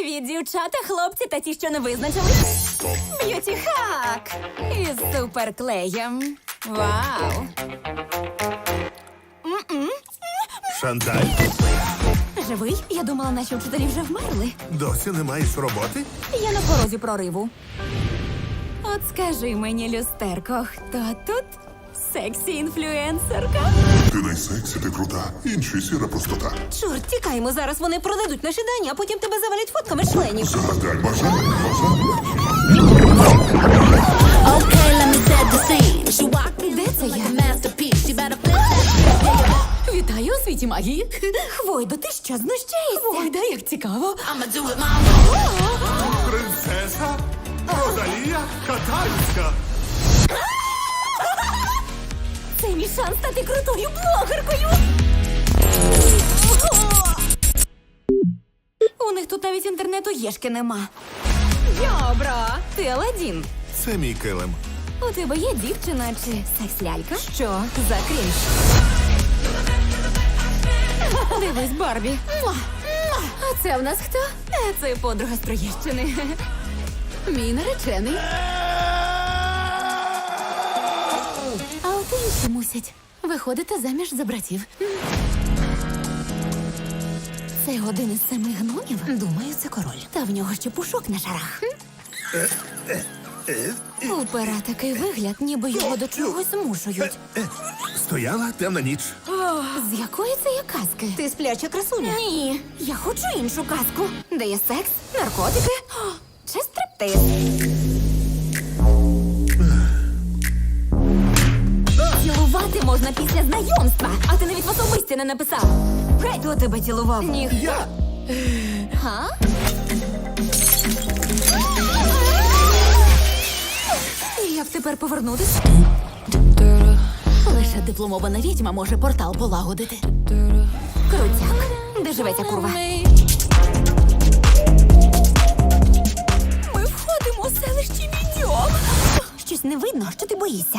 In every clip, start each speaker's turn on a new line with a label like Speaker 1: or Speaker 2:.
Speaker 1: Привіт, дівчата, хлопці та ті, що не визначились. Б'юті хак із суперклеєм. Вау!
Speaker 2: Шанталь,
Speaker 1: Живий? Я думала, наші вчителі вже вмерли.
Speaker 2: досі не маєш роботи?
Speaker 1: Я на порозі прориву. От скажи мені, люстерко, хто тут? Сексі інфлюенсерка?
Speaker 3: Ти найсексі, ти крута. Інші сіра простота.
Speaker 1: Чорт, тікаймо зараз. Вони продадуть наші дані, а потім тебе завалять фотками членів.
Speaker 3: Загадай бажання, бажання.
Speaker 4: Okay, let me set the scene. She walking
Speaker 1: Де це я?
Speaker 4: masterpiece. She better flip that.
Speaker 1: Вітаю у світі магії. Хвойдо, ти що знущаєшся? Хвойда, як цікаво.
Speaker 4: I'ma do it my way.
Speaker 2: Принцеса Розалія Катальська.
Speaker 1: Мій шанс стати крутою блогеркою. У них тут навіть інтернету єшки нема. Йобро, ти Аладдін.
Speaker 2: Це мій килим.
Speaker 1: У тебе є дівчина чи секс-лялька? Що за крінж? Дивись, Барбі. Муа! Муа! А це в нас хто? Е, Це подруга з Троєщини. Мій наречений. Мусять виходити заміж за братів. Це один із семи гномів? Думаю, це король. Та в нього ще пушок на шарах. У пера такий вигляд, ніби його до чогось змушують.
Speaker 2: Стояла темна ніч.
Speaker 1: З якої це є казки? Ти спляча красуня? Ні, я хочу іншу казку, де є секс, наркотики о, чи стриптиз. Можна після знайомства, а ти навіть в особисті не написав. Хай хто тебе цілував? Ніхто.
Speaker 2: Я
Speaker 1: Га? Як тепер повернутись? Лише дипломована відьма може портал полагодити. Крутяк. Де живе ця курва? Ми входимо у селище відьом. Щось не видно, що ти боїшся.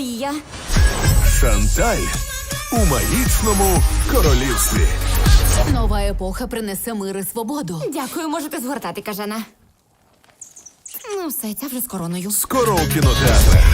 Speaker 1: Тепер я наче принцеса повія.
Speaker 2: Шанталь у магічному королівстві.
Speaker 1: Нова епоха принесе мир і свободу. Дякую, можете згортати, кажана. Ну, все, ця вже з короною.
Speaker 2: Скоро у кінотеатрах.